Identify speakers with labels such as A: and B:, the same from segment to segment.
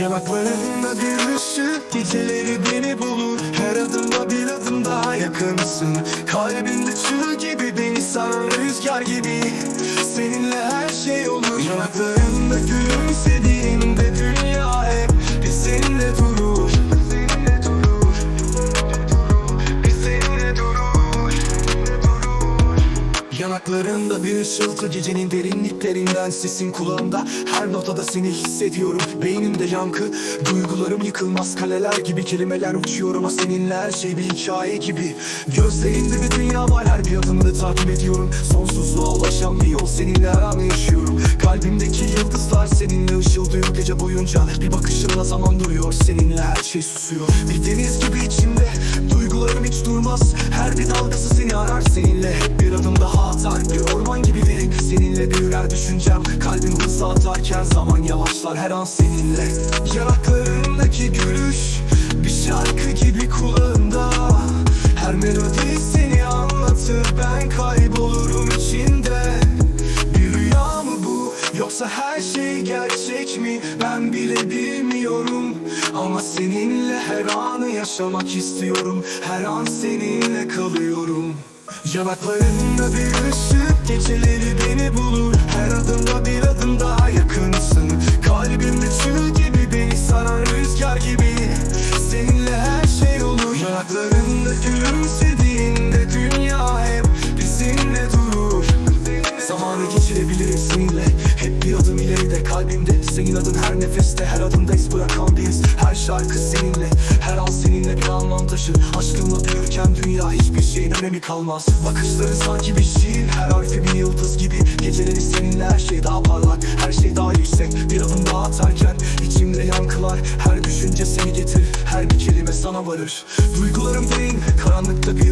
A: Yanaklarında bir ışık Geceleri beni bulur. Her adımda bir adım daha yakınsın. Kalbimde çığ gibi Beni saran rüzgar gibi. Seninle her şey olur. Yanaklarında gülümsediğimde Dünya hep Yanaklarında bir ışıltı gecenin derinliklerinden sesin kulağımda. Her notada seni hissediyorum beynimde yankı. Duygularım yıkılmaz kaleler gibi kelimeler uçuyorum Ama seninle her şey bir hikaye gibi. Gözlerinde bir dünya var her bir adımını takip ediyorum. Sonsuzluğa ulaşan bir yol seninle her anı yaşıyorum. Kalbimdeki yıldızlar seninle ışıldıyor. Gece boyunca Bir bakışınla zaman duruyor. Seninle her şey susuyor. Bir deniz gibi içimde duygularım Her bir dalgası seni arar seninle. Hep bir adım daha atar Bir orman gibi derin seninle. Büyüler düşüncem Kalbim hızla atarken zaman yavaşlar her an seninle. Yanaklarındaki gülüş bir şarkı gibi kulağımda yoksa her şey gerçek mi? Ben bile bilmiyorum. Ama seninle her anı yaşamak istiyorum. Her an seninle kalıyorum. Yanaklarında bir ışık geceleri beni bulur. Her adımda bir kalbimde. Senin adın her nefeste her adımda iz bırakan bir Her şarkı seninle her an seninle bir anlam taşır. Aşkınla büyürken dünya hiçbir şeyin önemi kalmaz. Bakışları sanki bir şiir her harfi bir yıldız gibi. Geceleri seninle her şey daha parlak Her şey daha yüksek. Bir adım daha atarken içimde yankılar. Her düşünce seni getirir her bir kelime sana varır. Duygularım derin karanlıkta bir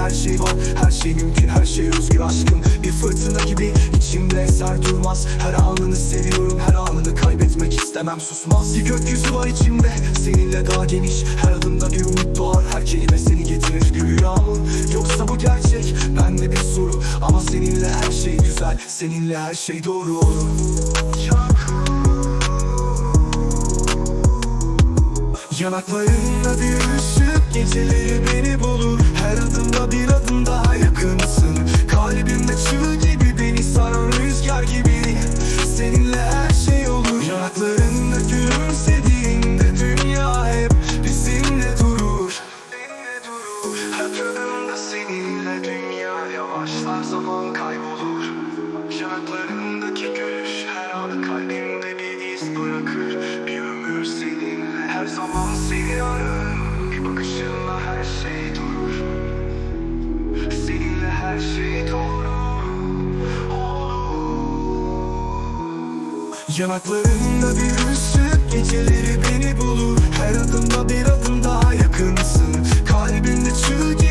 A: her şey var. Her şey mümkün her şey özgür aşkım. Bir fırtına gibi içimde eser durmaz. Her anını seviyorum her anını kaybetmek istemem. Susmaz Bir gökyüzü var içimde. Seninle daha geniş Her adımda bir umut doğar. Her kelime seni getirir Bir rüya mı yoksa bu gerçek bende bir soru. Ama seninle her şey güzel seninle her şey doğru olur. Yanaklarında bir ışık geceleri beni bulur. Her adımda bir adım daha yakınsın. Kalbimde çığ gibi beni saran rüzgar gibi. Seninle her şey olur. Yanaklarında gülümsediğinde dünya hep bizimle durur. Her adımda seninle dünya yavaşlar. Zaman kaybolur. Yanaklarındaki gülüş bakışınla her şey durur. Seninle her şey doğru Yanaklarında bir ışık geceleri beni bulur. Her adımda bir adım daha yakınsın. Kalbimde çığ